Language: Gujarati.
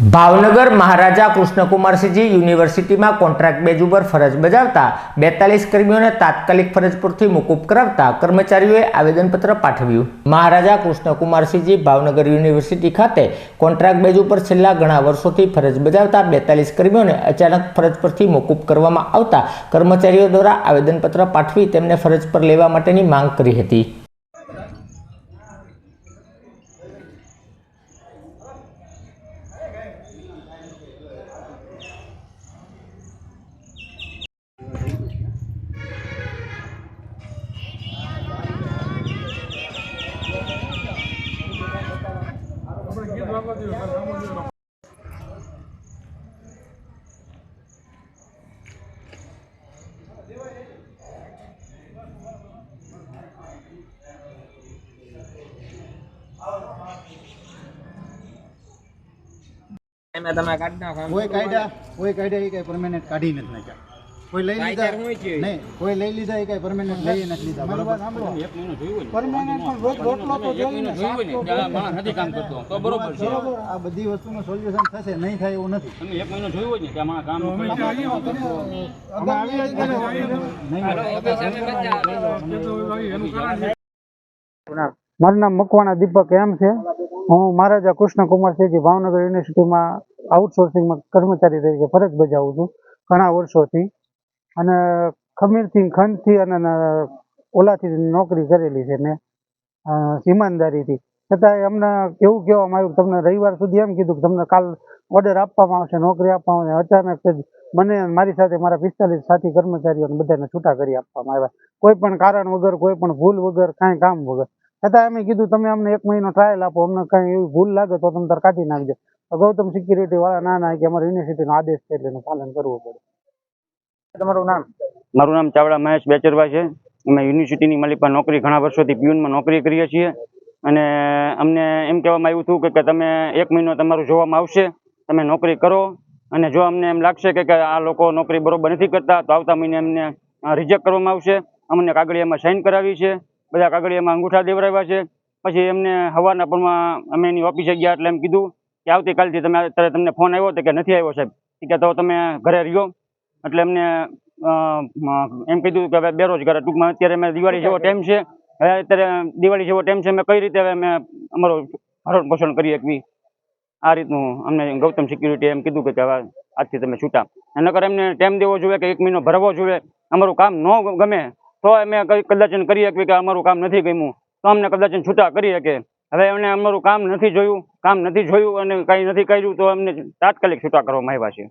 ભાવનગર મહારાજા કૃષ્ણકુમારસિંહજી યુનિવર્સિટીમાં કોન્ટ્રાક્ટ બેઝ ઉપર ફરજ બજાવતા બેતાલીસ કર્મીઓને તાત્કાલિક ફરજ પરથી મોકૂફ કરાવતા કર્મચારીઓએ આવેદનપત્ર પાઠવ્યું. મહારાજા કૃષ્ણકુમારસિંહજી ભાવનગર યુનિવર્સિટી ખાતે કોન્ટ્રાક્ટ બેઝ ઉપર છેલ્લા ઘણા વર્ષોથી ફરજ બજાવતા બેતાલીસ કર્મીઓને અચાનક ફરજ પરથી મોકૂફ કરવામાં આવતા કર્મચારીઓ દ્વારા આવેદનપત્ર પાઠવી તેમને ફરજ પર લેવા માટેની માંગ કરી હતી. તમે કાઢી નાખો એમ કોઈ કાયદા કોઈ કાયદા એ કઈ પરમેનન્ટ કાઢી નથી નાખ્યા કોઈ લઈ લીધા? છે? નહીં કોઈ લઈ લીધા એ કઈ પરમેનન્ટ લઈ નથી લીધા બરોબર? આ બધી વસ્તુનું સોલ્યુશન થશે નહીં થાય એવું નથી. મારું નામ મકવાણા દીપક એમ છે. હું મહારાજા કૃષ્ણકુમાર સેજી ભાવનગર યુનિવર્સિટીમાં આઉટસોર્સિંગમાં કર્મચારી તરીકે ફરજ બજાવું છું. ઘણા વર્ષોથી. અને ખમીરથી ખંડથી અને ઓલાથી નોકરી કરેલી છે અ, ઈમાનદારીથી. છતાંય અમને એવું કહેવામાં આવ્યું તમને રવિવાર સુધી એમ કીધું કે તમને કાલ ઓર્ડર આપવામાં આવશે નોકરી આપવામાં આવશે. અચાનક જ મને મારી સાથે મારા પિસ્તાલીસ સાથી કર્મચારીઓને બધાને છૂટા કરી આપવામાં આવ્યા. કોઈ પણ કારણ વગર કોઈ પણ ભૂલ વગર કાંઈ કામ વગર. છતાં અમે કીધું તમે અમને એક મહિનો ટ્રાયલ આપો અમને કાંઈ એવી ભૂલ લાગે તો તમે તાર કાઢી નાખજો. ગૌતમ સિક્યુરિટી વાળા ના ના કે અમારે યુનિવર્સિટીનો આદેશ છે એટલે પાલન કરવું પડે. તમારું નામ? મારું નામ ચાવડા મહેશ બેચરભાઈ છે. અમે યુનિવર્સિટીની માલિકમાં નોકરી ઘણા વર્ષોથી પ્યુનમાં નોકરી કરીએ છીએ. અને અમને એમ કહેવામાં આવ્યું હતું કે તમે એક મહિનો તમારું જોવામાં આવશે. તમે નોકરી કરો. અને જો અમને એમ લાગશે કે આ લોકો નોકરી બરોબર નથી કરતા, તો આવતા મહિને અમને રિજેક્ટ કરવામાં આવશે. અમને કાગળિયામાં સાઇન કરાવી છે. બધા કાગળિયામાં અંગૂઠા દેવરાવ્યા છે. પછી એમને હવાના પરમાં અમે એની ઓફિસે ગયા એટલે એમ કીધું કે આવતીકાલથી તમે અત્યારે તમને ફોન આવ્યો તો કે નથી આવ્યો સાહેબ. કે તો તમે ઘરે રહ્યો. એટલે એમને એમ કીધું કે હવે બેરોજગાર ટૂંકમાં અત્યારે અમે દિવાળી જેવો ટાઈમ છે. હવે અત્યારે દિવાળી જેવો ટાઈમ છે. અમે કઈ રીતે હવે અમે અમારું ભરણ પોષણ કરી શકવી આ રીતનું અમને ગૌતમ સિક્યુરિટી એમ કીધું કે હવે આજથી તમે છૂટા. નકર એમને ટાઈમ દેવો જોઈએ કે એક મહિનો ભરવો જોઈએ. અમારું કામ ન ગમે તો અમે કઈ કદાચ કરી શકીએ કે અમારું કામ નથી ગમ્યું. તો અમને કદાચ છૂટા કરી શકે હવે એમને અમારું કામ નથી જોયું, કામ નથી જોયું અને કંઈ નથી કર્યું તો અમને તાત્કાલિક છૂટા કરવામાં આવ્યા છે.